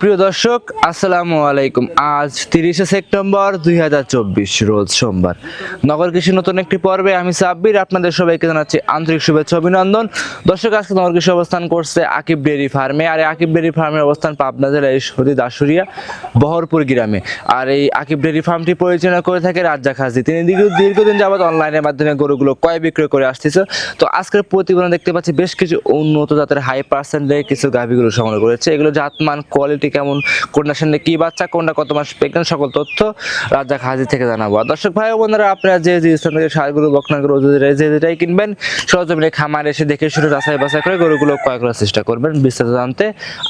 সুপ্রিয় দর্শক, আসসালামু আলাইকুম। আজ তিরিশে সেপ্টেম্বর দুই হাজার চব্বিশ, রোজ সোমবার। নগর কৃষি নতুন একটি পর্বে আমি সাব্বির, আপনাদের সবাইকে জানাচ্ছি আন্তরিক শুভেচ্ছা, অভিনন্দন। দর্শক, আজকে নগর কৃষি অবস্থান করছে আকিব ডেয়ারি ফার্মে, আর এই আকিব ডেয়ারি ফার্মের অবস্থান পাবনা জেলার ঈশ্বরী দাসুরিয়া বহরপুর গ্রামে। আর এই আকিব ডেয়ারি ফার্মটি পরিচালনা করে থাকে রাজ্জাক হাজি তিনি দীর্ঘ, দীর্ঘদিন যাবত অনলাইনের মাধ্যমে গরুগুলো ক্রয় বিক্রয় করে আসতেছে। তো আজকের প্রতিবেদন দেখতে পাচ্ছি বেশ কিছু উন্নত জাতের হাই পার্সেন্টের কিছু গাভীগুলো সংগ্রহ করেছে। এগুলো জাতমান কোয়ালিটি কেমন কোনটা সামনে কি বাচ্চা কোনটা কত মাস প্রেগনেন্ট সকল তথ্য রাজ্জাক হাজি থেকে জানাব। আর দর্শক ভাই বোনেরা আপনারা যে যে স্থান থেকে সারগুলো বকনাগুলো যে যেটাই কিনবেন সরজমিনে খামার এসে দেখে শুনে যাচাই বাছাই করে গরুগুলো ক্রয় করার চেষ্টা করবেন। বিস্তারিত জানতে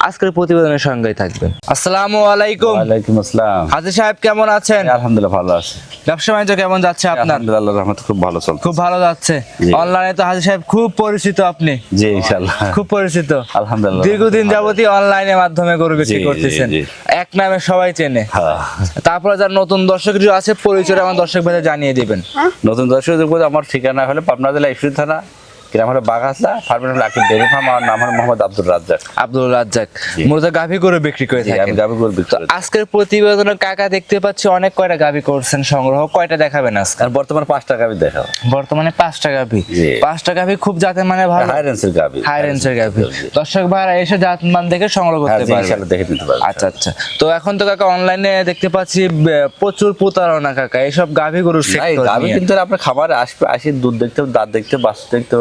আজকের প্রতিবেদনের সঙ্গেই থাকবেন। আসসালামু আলাইকুম। ওয়ালাইকুম আসসালাম। হাজি সাহেব কেমন আছেন? আলহামদুলিল্লাহ ভালো আছে। ব্যবসা বাণিজ্য কেমন যাচ্ছে আপনার? আলহামদুলিল্লাহ রহমত খুব ভালো চলছে। খুব ভালো যাচ্ছে। অনলাইনে তো হাজি সাহেব খুব পরিচিত আপনি। জি ইনশাআল্লাহ। খুব পরিচিত। আলহামদুলিল্লাহ। দীর্ঘদিন যাবতী অনলাইনের মাধ্যমে গরু বিক্রি করতেছেন। এক নামে সবাই চেনে। হ্যাঁ। তারপরে যার নতুন দর্শক আছে পরিচয় আমার দর্শক ভাইদের জানিয়ে দিবেন। নতুন দর্শক আমার ঠিকানা হলে পাবনা জেলা ইস্যু থানা গ্রাম হলো বাঘাসলা ফার্মের হলো আকিব ডেরি ফার্ম আমার নাম হলো মোহাম্মদ আব্দুল রাজ্জাক। আব্দুল রাজ্জাক। মূলত গাভী করে বিক্রি করে জি, আমি গাবি করে বিক্রি আজকের প্রতিবেদনে কাকা দেখতে পাচ্ছি অনেক কয়টা গাভী করছেন সংগ্রহ। কয়টা দেখাবেন আজকে? আর বর্তমানে পাঁচটা গাবি দেখাও বর্তমানে পাঁচটা গাভী। পাঁচটা গাভী খুব জাতের মানে ভালো। হাই রেঞ্জের গাবি হাই রেঞ্জের গাভী। দর্শক ভাইরা এসে জাত মান দেখে সংগ্রহ হ্যাঁ করতে জি, পারবে। ইনশাআল্লাহ দেখে নিতে পারবে। আচ্ছা আচ্ছা। তো এখন তো কাকা অনলাইনে দেখতে পাচ্ছি প্রচুর প্রতারণা কাকা। এইসব গাভী গাবি নিয়ে। কিন্তু আপনার খাবারে আসবে আসি দুধ দেখতে দাঁত দেখতে বাচ্চা দেখতে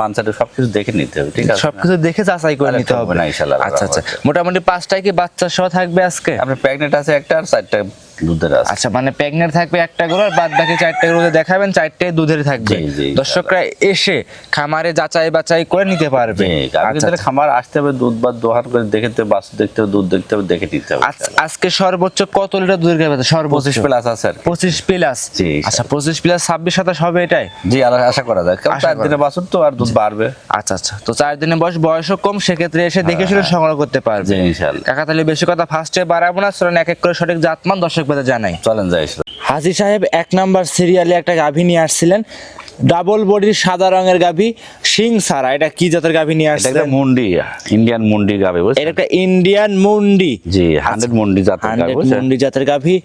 মানসাটা সবকিছু দেখে নিতে হবে ঠিক আছে? সবকিছু দেখে যাচাই করে নিতে হবে হবে। না, ইনশাআল্লাহ। আচ্ছা আচ্ছা। মোটামুটি পাঁচটায় কি বাচ্চা সহ থাকবে আজকে? আপনার প্রেগনেন্ট আছে একটা আর চারটা দুধের আছে আচ্ছা মানে প্রেগনেন্ট থাকবে একটা গরু আর বাদ বাকি চারটে গরু দেখাবেন চারটে দুধের থাকবে। দর্শকরা এসে খামারে যাচাই বাছাই করে নিতে পারবে। জি, গাভী আচ্ছা, খামার আসতে হবে দুধ বা দোহান করে দেখে তো বাছুর দেখতে হবে দুধ দেখতে হবে দেখে নিতে হবে। আজ- আজকে সর্বোচ্চ কত লিটার দুধের গাভী সর্বোচ্চ। পঁচিশ প্লাস আছে আর কি। পঁচিশ প্লাস জি, আচ্ছা পঁচিশ প্লাস ছাব্বিশ সাতাশ হবে এটাই? জি আশা করা যায়। কারণ চার দিনে বাছুর তো আর দুধ বাড়বে। আচ্ছা আচ্ছা। তো চার দিনের বয়স বয়সও কম সেক্ষেত্রে এসে দেখে শুনে সংগ্রহ করতে পারবে। ইনশাআল্লাহ। কাকা তাহলে বেশি কথা ফার্স্টে বাড়াবো না চলেন এক এক করে সঠিক জাতমান দর্শক বেদা জানাই। চলেন যাই হাজি সাহেব এক নাম্বার সিরিয়ালে একটা গাভী নিয়ে আসছিলেন। ডাবল বডির সাদা রঙের গাভী সিং সারা। এটা কি জাতের গাভী নিয়ে আসছে এটা মুন্ডি ইন্ডিয়ান মুন্ডি গাবে এটা একটা ইন্ডিয়ান মুন্ডি। জি হান্ড্রেড মুন্ডি জাতের হান্ড্রেড বুঝছেন? মুন্ডি জাতের গাভী।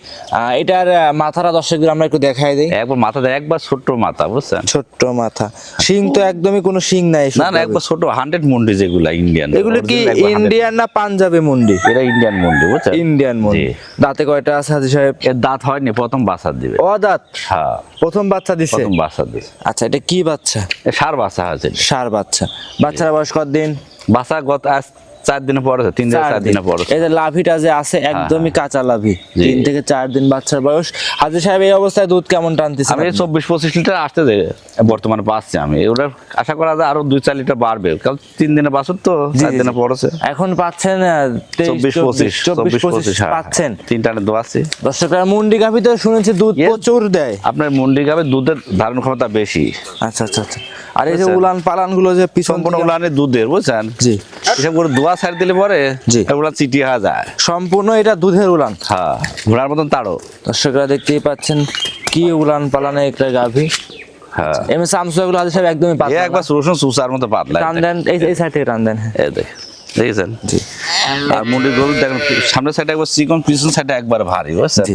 এটার মাথাটা দর্শকদের আমরা একটু দেখাই দিই। একবার মাথা দেয় একবার ছোট্ট মাথা বুঝছেন? ছোট্ট মাথা। শিং তো একদমই কোনো শিং নাই না না একবার ছোট হান্ড্রেড মুন্ডি যেগুলা ইন্ডিয়ান এগুলো কি ইন্ডিয়ান না পাঞ্জাবি মুন্ডি? এটা ইন্ডিয়ান মুন্ডি বুঝছেন? ইন্ডিয়ান মুন্ডি। দাঁতে কয়টা আছে হাজি সাহেব? এর দাঁত হয়নি প্রথম বাচ্চা দিবে। ও দাঁত হ্যাঁ। প্রথম বাচ্চা দিছে? প্রথম বাচ্চা দিবে আচ্ছা এটা কি বাচ্চা? সার বাচ্চা আছে। সার বাচ্চা। বাচ্চার বয়স কতদিন? বাচ্চা গত আজ চার দিনে পরে তিন দিন চার দিনে। পরে এই যে লাভিটা যে আছে একদমই কাঁচা লাভি। তিন থেকে চার দিন বাচ্চার বয়স। হাজি সাহেব এই অবস্থায় দুধ কেমন টানতেছে আমি চব্বিশ পঁচিশ লিটার আসতে বর্তমানে পাচ্ছি আমি। ওটা আশা করা যায় আরও দুই চার লিটার বাড়বে। কারণ তিন দিনে বাছুর তো চার দিনে পড়েছে এখন পাচ্ছেন চব্বিশ পঁচিশ চব্বিশ পঁচিশ হ্যাঁ, পাচ্ছেন। তিনটা দোয়াচ্ছি। দর্শকরা মুন্ডি গাভি তো শুনেছি দুধ প্রচুর দেয়। আপনার মুন্ডি গাবে দুধের ধারণ ক্ষমতা বেশি। আচ্ছা আচ্ছা আচ্ছা। আর এই যে উলান পালানগুলো যে পিছন উলানে দুধের বুঝছেন? জি। এসব করে দোয়া ছাড় দিলে পরে জি। চিটি হয়ে যায়। সম্পূর্ণ এটা দুধের উলান। হ্যাঁ ঘোড়ার মতন তাড়ো দর্শকরা দেখতেই পাচ্ছেন কি উলান পালানে একটা গাভি। হ্যাঁ। এম এস আমসু এগুলো হাজি একদমই পাতলা একবার রসুন সুসার মতো পাতলা টান দেন এই সাইড থেকে টান দেন হ্যাঁ। এই দেখ দেখেছেন? জি। আর মুন্ডি গরু দেখেন সামনের সাইডে একবার চিকন পিছন সাইডে একবার ভারী বুঝছেন?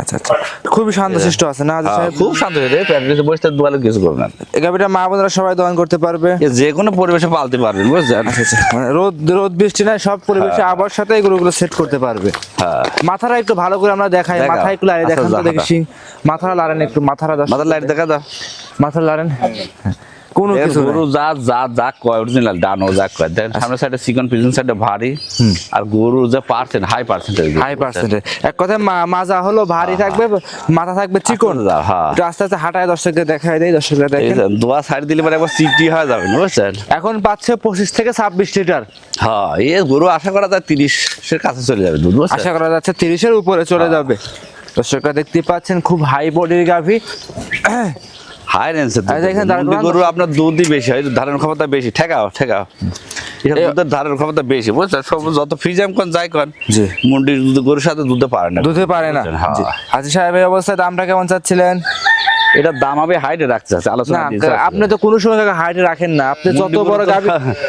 আচ্ছা আচ্ছা। খুবই শান্তশিষ্ট আছে না হ্যাঁ, সাহেব? খুব শান্ত হয়ে প্যান্ডেলে বসে পারলে কিছু করবে না। গাভিটা মা বোনরা সবাই দহন করতে পারবে? যে কোনো পরিবেশে পালতে পারবেন বুঝছেন? আচ্ছা আচ্ছা। মানে রোদ রোদ বৃষ্টি নাই সব পরিবেশে আবার সাথে এই গরুগুলো সেট করতে পারবে। হ্যাঁ। মাথাটা একটু ভালো করে আমরা দেখাই। মাথা একটু লাড়ে আচ্ছা, দেখান তো দেখি। মাথাটা লাড়েন একটু মাথাটা মাথার লাইট দেখা দাও। মাথা লাড়েন। হ্যাঁ। কোনো কিছু গরু যা যা যা কয় অরিজিনাল ডানো যা কয়। দেখেন সামনের সাইডে চিকন পিছন সাইডে ভারী। আর গরু যে percent high percentage high percentage এক কথায় মাজা হলো ভারী থাকবে মাথা থাকবে চিকন। যা হ্যাঁ। একটু আস্তে আস্তে হাঁটায় দর্শকদের দেখাই দেয় দর্শকরা দেখেন। দোয়া সাইড দিলে পরে একবার চিটি হয়ে যাবে বুঝছেন? এখন পাচ্ছে পঁচিশ থেকে ছাব্বিশ লিটার। হ্যাঁ এ গরু আশা করা যায় তিরিশের কাছে চলে যাবে দুধ আশা করা যাচ্ছে তিরিশের উপরে চলে যাবে। দর্শকরা দেখতে পাচ্ছেন খুব হাই বডির গাভী। হাই রেঞ্জের করান গরু আপনার দুধই বেশি হয় ধারণ ক্ষমতা বেশি ঠেকাও ঠেকাও। ধারণ ক্ষমতা বেশি বুঝছেন? সব যত ফ্রিজাম কোন যাই কোন জি। মুন্ডির গরুর সাথে দুধে পারে না। দুধে পারে না। হ্যাঁ। জি। সাহেব এই অবস্থায় দামটা কেমন চাচ্ছিলেন? এটার দাম হাইটে রাখতে আলোচনা। আপনি তো কোনো সময় হাইটে রাখেন না। আপনি যত বড় গাভি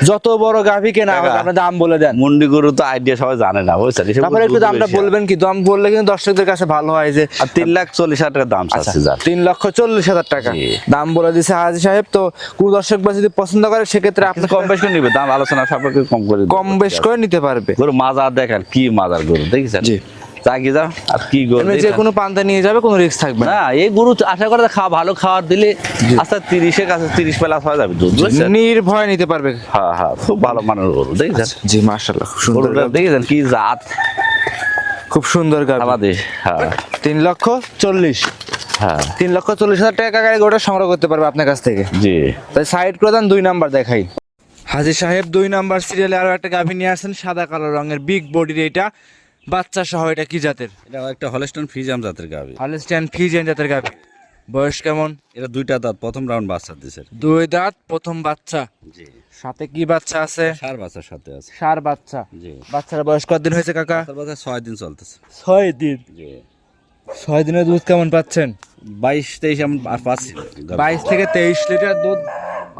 যত বড় গাভি কেনা আপনি দাম বলে দেন। মুন্ডি গরু তো আইডিয়া সবাই জানে না বুঝছেন? তারপরে একটু দামটা বলবেন কি? দাম বললে কিন্তু দর্শকদের কাছে ভালো হয় যে আর তিন লাখ চল্লিশ হাজার টাকা দাম যার তিন লক্ষ চল্লিশ হাজার টাকা। দাম বলে দিছে হাজি সাহেব তো কোন দর্শক বা যদি পছন্দ করে সেক্ষেত্রে আপনি কম বেশ করে নিবে দাম আলোচনা সাপেক্ষে কম করে কম বেশ করে নিতে পারবে। গরু মাজার দেখেন কি মাজার গরু দেখেছেন? জি। চাকি যাও আর কি গরু যে কোনো পান্তা নিয়ে যাবে কোনো রিস্ক থাকবে না। এই গরু আশা করে খাওয়া ভালো খাবার দিলে আস্তে তিরিশের কাছে তিরিশ প্লাস হয়ে যাবে দুধ নির্ভয় নিতে পারবে। হ্যাঁ হ্যাঁ খুব ভালো মানের গরু দেখেছেন? জি মাশাআল্লাহ খুব সুন্দর দেখেছেন কি জাত? খুব সুন্দর গাভী আমাদের হ্যাঁ। তিন লক্ষ চল্লিশ। হ্যাঁ। তিন লক্ষ চল্লিশ হাজার টাকা গাড়ি গোটা সংগ্রহ করতে পারবে আপনার কাছ থেকে। জি। তাই সাইড করে দেন দুই নাম্বার দেখাই। হাজির সাহেব দুই নাম্বার সিরিয়ালে আরও একটা গাভী নিয়ে আসেন সাদা কালো রঙের বিগ বডির এটা। বাচ্চা সহ এটা কি জাতের? এটা একটা হলস্টন ফিজাম জাতের গাবি। হলিস্টিয়ান ফিজিয়ান জাতের গাভী বয়স কেমন? এটা দুইটা দাঁত প্রথম রাউন্ড বাচ্চা দিছে। দুই দাঁত প্রথম বাচ্চা। জি। সাথে কি বাচ্চা আছে? সার বাচ্চার সাথে আছে। সার বাচ্চা। জি। বাচ্চার বয়স কতদিন হয়েছে কাকা? বাচ্চা ছয় দিন চলতেছে। ছয় দিন? জি। ছয় দিনের দুধ কেমন পাচ্ছেন? বাইশ তেইশ এমন পাচ্ছি। বাইশ থেকে তেইশ লিটার দুধ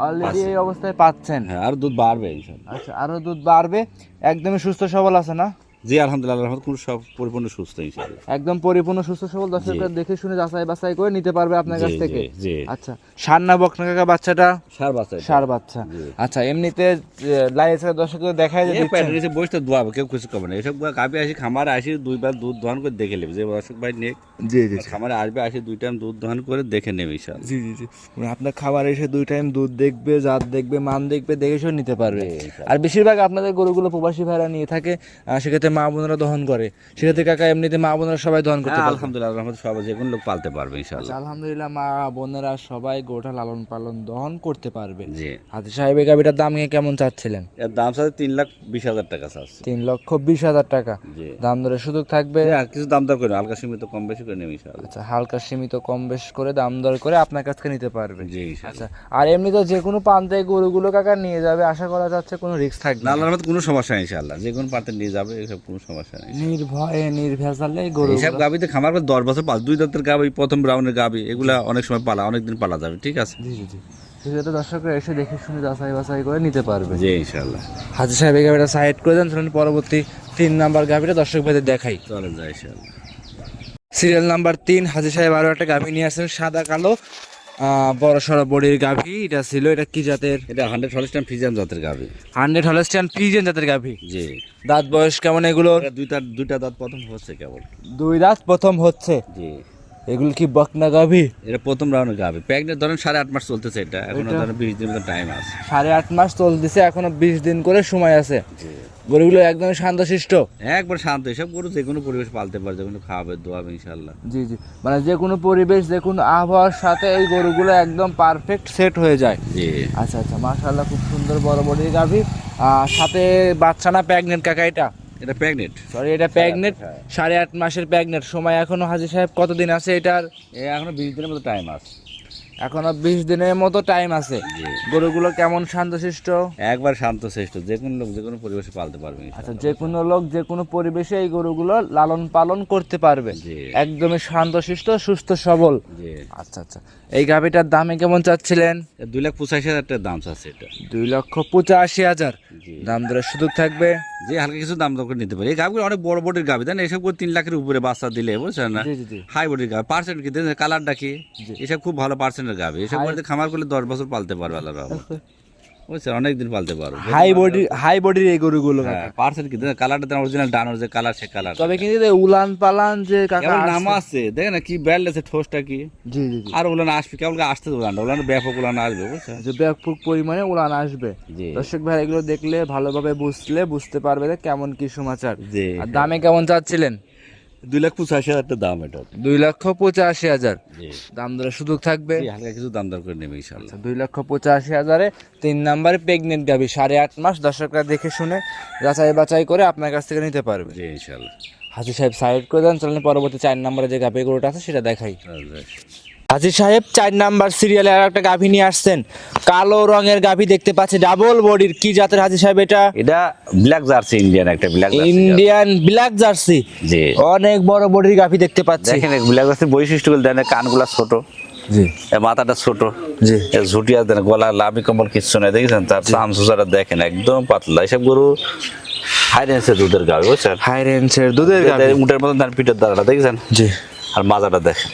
অলরেডি এই অবস্থায় পাচ্ছেন। হ্যাঁ আর দুধ বাড়বে আচ্ছা আরও দুধ বাড়বে। একদমই সুস্থ সবল আছে না? জি আলহামদুলিল্লাহ কোনো সব পরিপূর্ণ সুস্থ একদম পরিপূর্ণ সুস্থ সবল দর্শকরা দেখে শুনে যাচাই বাছাই করে নিতে পারবে আপনার কাছ থেকে। জি। আচ্ছা সার না বকনা কাকা বাচ্চাটা? সার বাচ্চা সার বাচ্চা। আচ্ছা এমনিতে দর্শকদের দেখায় যে। প্যাটের নিচে বসতে দোয়াবে কেউ কিছু করবে না। এসব আসি খামারে আসি দুইবার দুধ দহন করে দেখে নেবে। যে অশোক ভাই নেক জি জি খামারে আসবে আসি দুই টাইম দুধ দহন করে দেখে নেবে ইনশাল্লাহ জি জি জি। মানে আপনার খাবার এসে দুই টাইম দুধ দেখবে জাত দেখবে মান দেখবে দেখে শুনে নিতে পারবে। আর বেশিরভাগ আপনাদের গরুগুলো প্রবাসী ভাইরা নিয়ে থাকে আহ, সেক্ষেত্রে মা বোনেরা দহন করে সেক্ষেত্রে কাকা এমনিতে মা বোনেরা সবাই দহন করতে হ্যাঁ, পারবে। আলহামদুলিল্লাহ রহমতে সবাই যে কোনো লোক পালতে পারবে ইনশাল্লাহ আচ্ছা, আলহামদুলিল্লাহ মা বোনেরা সবাই গোটা লালন পালন দহন করতে পারবে। জি। হাতি সাহেবের গাবিটার দাম কেমন চাচ্ছিলেন? এর দাম সাথে তিন লাখ বিশ হাজার টাকা চাচ্ছে। তিন লক্ষ বিশ হাজার টাকা। জি। দাম দরে সুযোগ থাকবে? আর কিছু দাম দর করে হালকা সীমিত কম বেশি করে নেবে ইনশাল্লাহ আচ্ছা হালকা সীমিত কম বেশ করে দাম দর করে আপনার কাছ থেকে নিতে পারবে। জি আচ্ছা আর এমনি তো যে কোনো প্রান্তে গরুগুলো কাকা নিয়ে যাবে আশা করা যাচ্ছে কোনো রিস্ক থাকবে না। আল্লাহর কোনো সমস্যা নেই ইনশাল্লাহ যে কোনো পার্টি নিয়ে যাবে এসব কোনো সমস্যা নেই। নির্ভয়ে নির্ভেজালে গরু এইসব গাবিতে খামার করে দশ বছর পাল দুই দাঁতের গাবি প্রথম রাউন্ডের গাবি এগুলা অনেক সময় পালা অনেক দিন পালা যাবে ঠিক আছে? জি জি জি। সেক্ষেত্রে দর্শকরা এসে দেখে শুনে যাচাই বাছাই করে নিতে পারবে। জি ইনশাল্লাহ হাজি সাহেব এই গাভিটা সাইড করে দেন চলুন পরবর্তী তিন নাম্বার গাভিটা দর্শক ভাইদের দেখাই। চলে যায় ইনশাল্লাহ সিরিয়াল নাম্বার তিন হাজি সাহেব আরও একটা গাভি নিয়ে আসছেন সাদা কালো। বড় সড়ো বডির গাভী এটা ছিল এটা কি জাতের? এটা হান্ড্রেড হলিস্টান ফ্রিজিয়ান জাতের গাভী। হান্ড্রেড হলস্টিয়ান ফ্রিজিয়ান জাতের গাভী? জি। দাঁত বয়স কেমন এগুলো দুইটা দুইটা দাঁত প্রথম হচ্ছে কেবল। দুই দাঁত প্রথম হচ্ছে। জি। এগুলো কি বকনা গাভি? এটা প্রথম রাউন্ডের গাবি প্যাকেট ধরেন সাড়ে আট মাস চলতেছে এটা। এখনও ধরেন বিশ দিন মতো টাইম আছে। সাড়ে আট মাস চলতেছে এখনও বিশ দিন করে সময় আছে। জি। গরুগুলো একদম শান্তশিষ্ট। একবার শান্ত এসব গরু যে কোনো পরিবেশ পালতে পারে যে কোনো খাওয়াবে দোয়াবে ইনশাল্লাহ জি জি। মানে যে কোনো পরিবেশ যে কোনো আবহাওয়ার সাথে এই গরুগুলো একদম পারফেক্ট সেট হয়ে যায়। জি। আচ্ছা আচ্ছা মাশাআল্লাহ খুব সুন্দর বড় বডির গাভি। সাথে বাচ্চা না প্রেগনেন্ট কাকা এটা? এটা প্যাগনেট সরি এটা প্রেগনেন্ট হ্যাঁ। সাড়ে আট মাসের প্রেগনেন্ট সময় এখনও হাজির সাহেব কতদিন আছে এটার? এখনও বিশ দিনের মতো টাইম আছে। এখনও বিশ দিনের মতো টাইম আছে। গরুগুলো কেমন শান্তশিষ্ট? একবার শান্ত শ্রেষ্ঠ যে কোনো লোক যে কোনো পরিবেশে পালতে পারবে আচ্ছা যে কোনো লোক যে কোনো পরিবেশে এই গরুগুলো লালন পালন করতে পারবে। একদমই শান্তশিষ্ট সুস্থ সবল। আচ্ছা আচ্ছা। এই গাভিটার দামে কেমন চাচ্ছিলেন? দুই লাখ পঁচাশি হাজার টাকার দাম চাচ্ছে এটা। দুই লক্ষ পঁচাশি হাজার। দাম দরের সুযোগ থাকবে? যে হালকা কিছু দাম দর করে নিতে পারে। এই গাভগুলো অনেক বড় বড়ির গাভি তাই না এসব করে তিন লাখের উপরে বাচ্চা দিলে বুঝছেন না? হাই বডির গাভি পার্সেন্ট কি? কালারটা কি? জি। এসব খুব ভালো পার্সেন্টের গাভি এসব করে খামার করলে দশ বছর পালতে পারবে আল্লাহ রহমতে। বুঝছেন? অনেক দিন পালতে পারবে। হাই বডি হাই বডির এই গরুগুলো। হ্যাঁ পার্সেন্ট কি? কালারটা অরিজিনাল ডানোর যে কালার সে কালার। তবে কিন্তু উলান পালান যে কাকা নাম আছে। দেখেন না কি ব্যান্ড আছে ঠোসটা কি? জি জি জি। আর উলান আসবে কেবল আসতে উলান? উলান ব্যাপক উলান আসবে বুঝছেন? যে ব্যাপক পরিমাণে উলান আসবে। দর্শক ভাই এগুলো দেখলে ভালোভাবে বুঝলে বুঝতে পারবে যে কেমন কি সমাচার। জি। আর দামে কেমন চাচ্ছিলেন? দুই লাখ পঁচাশি হাজার একটা দাম এটা। দুই লক্ষ পঁচাশি হাজার। দাম দরের সুযোগ থাকবে। হালকা কিছু দাম দর করে নেবে ইনশাল্লাহ দুই লক্ষ পঁচাশি হাজারে তিন নাম্বারে প্রেগনেন্ট গাবি সাড়ে আট মাস। দর্শকরা দেখে শুনে যাচাই বাছাই করে আপনার কাছ থেকে নিতে পারবে। জি ইনশাল্লাহ হাজি সাহেব সাইড করে দেন চলেন পরবর্তী চার নম্বরে যে গাবি গরুটা আছে সেটা দেখাই। আচ্ছা। হাজি সাহেব চার নাম্বার সিরিয়ালে আর একটা গাভি নিয়ে আসছেন। কালো রঙের গাভি দেখতে পাচ্ছি ডাবল বডির কি জাতের হাজি সাহেব এটা? এটা ব্ল্যাক জার্সি ইন্ডিয়ান একটা ব্ল্যাক ইন্ডিয়ান ব্ল্যাক জার্সি জি। অনেক বড় বডির গাভি দেখতে পাচ্ছি। দেখেন ব্ল্যাক জার্সির বৈশিষ্ট্যগুলো দেখেন কানগুলা ছোট জি। মাথাটা ছোট জি। ঝুটিয়া দেন গলা লাভি কম্বল কিচ্ছু নেই দেখেছেন? তার চাম সুসারা দেখেন একদম পাতলা। এসব গরু হাইরেন্সে দুধের গাবে বুঝছেন? হাই রেঞ্জের দুধের গাভী। উটের মতন তার পিঠের দ্বারাটা দেখেছেন? জি। আর মাজাটা দেখেন।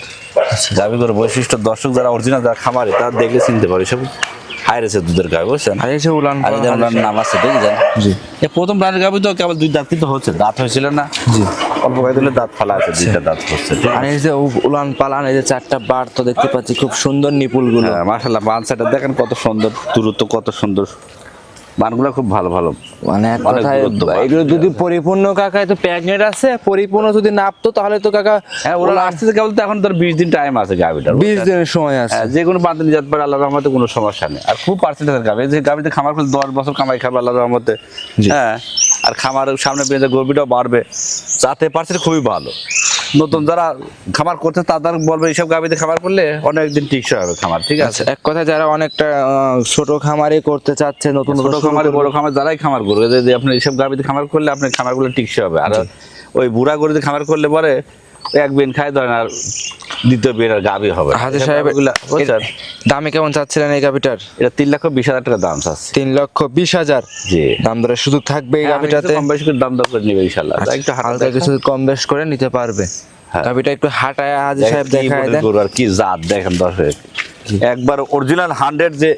গাভি গরু বৈশিষ্ট্য দর্শক যারা অরিজিনাল যারা খামারে তারা দেখলে চিনতে পারে সব হাইরেছে দুধের গাবে বুঝছেন? যে উলান আর এদের ওনার নাম আছে দেখেছেন? জি। এ প্রথম প্রাণের গাভি তো কেবল দুই দাঁত কিন্তু হচ্ছে দাঁত হয়েছিল না। জি। অল্প কয়েকদিনে দাঁত ফালা আছে দুইটা দাঁত হচ্ছে আর এই যে উলান পালান এই যে চারটা বার তো দেখতে পাচ্ছি খুব সুন্দর নিপুলগুলো হ্যাঁ বান সাইডটা দেখেন কত সুন্দর দূরত্ব কত সুন্দর। বানগুলো খুব ভালো ভালো। মানে কথায় এগুলো যদি পরিপূর্ণ কাকায় তো প্রেগনেন্ট আছে পরিপূর্ণ যদি নাপতো তাহলে তো কাকা হ্যাঁ ওরা আসছে কেবল তো এখন তোর বিশ দিন টাইম আছে গাভিটার বিশ দিনের সময় আছে। হ্যাঁ, যে কোনো দিন যেতে পারে আল্লাহ রহমতে কোনো সমস্যা নেই। আর খুব পার্সেন্টেজের গাভি যে গাভিতে খামার করলে দশ বছর কামাই খাবে আল্লাহ রহমতে। হ্যাঁ আর খামার সামনে বেঁধে গর্বিটাও বাড়বে। যাতে পার্সেন্ট খুবই ভালো। নতুন যারা খামার করছে তাদের বলবে এইসব গাভিতে খামার করলে অনেকদিন টিকসই হবে খামার ঠিক আছে? আচ্ছা এক কথা যারা অনেকটা ছোট খামারে করতে চাচ্ছে নতুন ছোট খামারে বড় খামার যারাই খামার করবে যদি আপনি এইসব গাভিতে খামার করলে আপনার খামারগুলো টিকসই হবে। আর ওই বুড়া গরুতে খামার করলে পরে এক বেন খাই ধরেন আর দ্বিতীয় বেন আর গাভি হবে। হাজির সাহেব দামে কেমন চাচ্ছিলেন এই গাভিটার? এটা তিন লক্ষ বিশ হাজার টাকা দাম চাচ্ছে। তিন লক্ষ বিশ হাজার? জি। দাম সুযোগ থাকবে এই হ্যাঁ, গাভিটাতে? কম বেশি করে দাম দর করে নিবে ইনশাল্লাহ আচ্ছা, একটু হালকা কিছু কম বেশ করে নিতে পারবে। হ্যাঁ। গাভিটা একটু হাঁটায় হাজির সাহেব দেখায় দেন। আর কি জাত দেখেন দর্শক। একবার অরিজিনাল হান্ড্রেড যে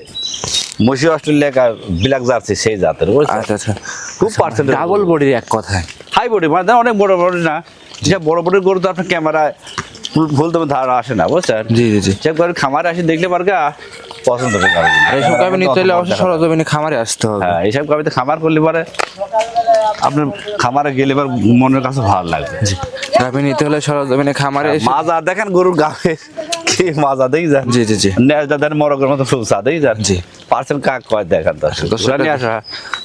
মসি অস্ট্রেলিয়া আর বিলাক জার্সি সেই জাতের? আচ্ছা আচ্ছা। খুব পার্সেন্ট ডাবল বডির এক কথায়। হাই বডি মানে অনেক বড় বড় না। যে বড় বড় গরু তো আপনার ক্যামেরায় ভুল তোমার ধারণা আসে না বুঝছেন? জি জি জি। সে করে খামারে আসি দেখলে পারগা পছন্দ হবে গাড়ি আর এইসব গাভি নিতে হলে অবশ্যই সরজমিনে খামারে আসতে হবে। হ্যাঁ এইসব গাড়িতে খামার করলে পরে আপনার খামারে গেলে এবার মনের কাছে ভালো লাগবে। গাভি নিতে হলে সরজমিনে খামারে এসে মাজা দেখেন গরুর গাবে কি মাজা দেখি যান জি জি জি। নেজদা দেন মরগের মতো সুসা দেখি যান জি। পার্সেল কাক কয় দেখেন দর্শক?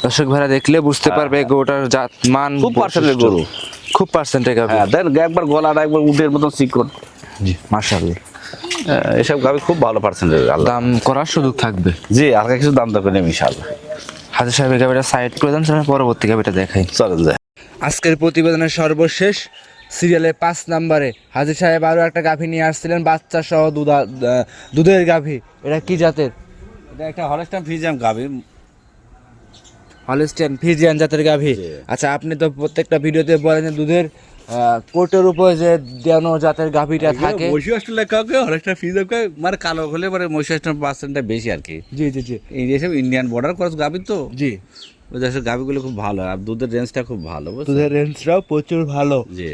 দর্শক ভাড়া দেখলে বুঝতে পারবে গরুটার জাত মান খুব পার্সেলের গরু। খুব পার্সেন্টের গাভি। হ্যাঁ দেন একবার গলাটা একবার উটের মতো চিকন জি মাশাআল্লাহ। এসব গাবি খুব ভালো পার্সেন্টেজ আল্লাহ। দাম করার সুযোগ থাকবে। জি হালকা কিছু দাম দরকার নেই ইনশাআল্লাহ। হাজার সাহেবের গাভিটা সাইড করে দেন সেটা পরবর্তী গাভিটা দেখাই। চলেন যায় আজকের প্রতিবেদনের সর্বশেষ সিরিয়ালে পাঁচ নম্বরে হাজির সাহেব আরও একটা গাভী নিয়ে আসছিলেন বাচ্চা সহ দুধা দুধের গাভী। এটা কি জাতের? এটা একটা হলস্টাইন ফ্রিজিয়াম গাবি হলিস্টিয়ান ফিজিয়ান জাতের গাভী। আচ্ছা আপনি তো প্রত্যেকটা ভিডিওতে বলেন যে দুধের কোটের উপর যে দেন জাতের গাভীটা থাকে। মসি অস্ট্রেলিয়া কাউকে ফ্রিজিয়াম কাউকে মানে কালো হলে পরে মসি অস্ট্রেলিয়ান পার্সেন্টটা বেশি আর কি। জি জি জি। এই যেসব ইন্ডিয়ান বর্ডার ক্রস গাবি তো। জি। ওই দেশের গাবিগুলো খুব ভালো আর দুধের রেঞ্জটা খুব ভালো? দুধের রেঞ্জটাও প্রচুর ভালো। জি।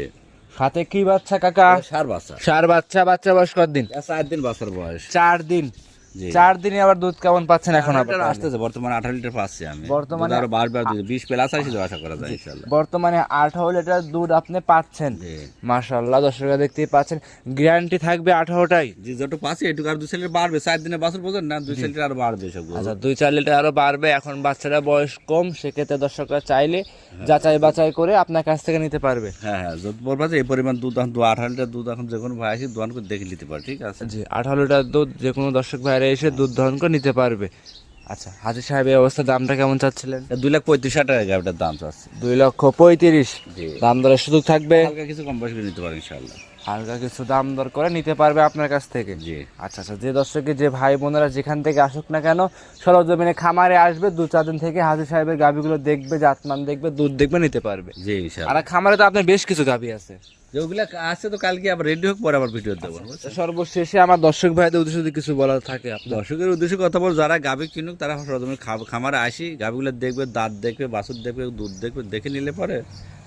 সাথে কি বাচ্চা কাকা? সার বাচ্চা। সার বাচ্চা বাচ্চা বয়স কতদিন? চার দিন বাচ্চার বয়স। চার দিন। চার দিনে আবার দুধ কেমন পাচ্ছেন এখন এখন আপাতত? আসতেছে বর্তমানে আঠারো লিটার পাচ্ছি আমি। বর্তমানে- আরও বাড়বে আর দুধ- বিশ প্লাস আসি তো আশা করা যায় বর্তমানে আঠারো লিটার দুধ আপনি পাচ্ছেন। জি। মাশাল্লাহ দর্শকরা দেখতেই পাচ্ছেন গ্যারান্টি থাকবে আঠারোটাই। যে যত পাচ্ছি একটু আর দুই লিটার বাড়বে চার দিনে বাছর বোঝেন না দুই লিটার আরও বাড়বে সব আচ্ছা দুই চার লিটার আরও বাড়বে এখন বাচ্চারা বয়স কম সেক্ষেত্রে দর্শকরা চাইলে যাচাই বাছাই করে আপনার কাছ থেকে নিতে পারবে। হ্যাঁ হ্যাঁ যত বলবা যে এই পরিমাণ দুধ এখন দু আঠারো লিটার দুধ এখন যে কোনো ভাই আসি দোকান করে দেখে নিতে পারে ঠিক আছে? জি আঠারো লিটার দুধ যে কোনো দর্শক ভাইরা এসে দুধ দহন করে নিতে পারবে। আচ্ছা হাজির সাহেব এই অবস্থা দামটা কেমন চাচ্ছিলেন? দুই লাখ পঁয়ত্রিশ হাজার টাকা গাড়িটার দাম চাচ্ছে। দুই লক্ষ পঁয়ত্রিশ। দাম দরের সুযোগ থাকবে? হালকা কিছু কম বেশি করে নিতে পারে ইনশাল্লাহ হালকা কিছু দাম দর করে নিতে পারবে আপনার কাছ থেকে? জি। আচ্ছা আচ্ছা যে দর্শকে যে ভাই বোনেরা যেখান থেকে আসুক না কেন সরজমিনে খামারে আসবে দু চার দিন থেকে হাজির সাহেবের গাভিগুলো দেখবে জাতমান দেখবে দুধ দেখবে নিতে পারবে। জি আর খামারে তো আপনার বেশ কিছু গাভি আছে। যেগুলা আছে তো কালকে আবার রেডি হোক পরে আবার ভিডিও দেবো। সর্বশেষে আমার দর্শক ভাইদের উদ্দেশ্যে যদি কিছু বলার থাকে আপনার। দর্শকের উদ্দেশ্যে কথা বল যারা গাভি কিনুক তারা সরজমিন খামারে আসি গাভিগুলো দেখবে দাঁত দেখবে বাছুর দেখবে দুধ দেখবে দেখে নিলে পরে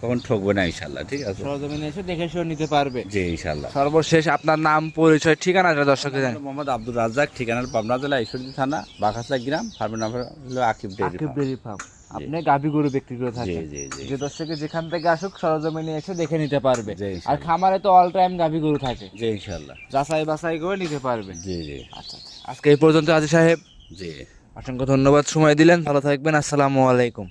তখন ঠকবে না ইনশাল্লাহ ঠিক আছে? সরজমিনে এসে দেখে শুনে নিতে পারবে। জি ইনশাল্লাহ সর্বশেষ আপনার নাম পরিচয় ঠিকানা দর্শককে জানেন। মোহাম্মদ আব্দুল রাজ্জাক ঠিকানার পাবনা জেলা ঈশ্বরদী থানা বাঘাসলা গ্রাম ফার্মের নাম হলো Akib dairy Akib. Dairy farm. আপনি গাভি গরু বিক্রি করে থাকেন। যে দর্শকে যেখান থেকে আসুক সরজমিনে এসে দেখে নিতে পারবে। আর খামারে তো অল টাইম গাভি গরু থাকে। জি ইনশাল্লাহ। যাচাই বাছাই করে নিতে পারবেন জি জি। আচ্ছা আজকে এই পর্যন্ত আজি সাহেব। জি। অসংখ্য ধন্যবাদ। সময় দিলেন। ভালো থাকবেন। আসসালামু আলাইকুম।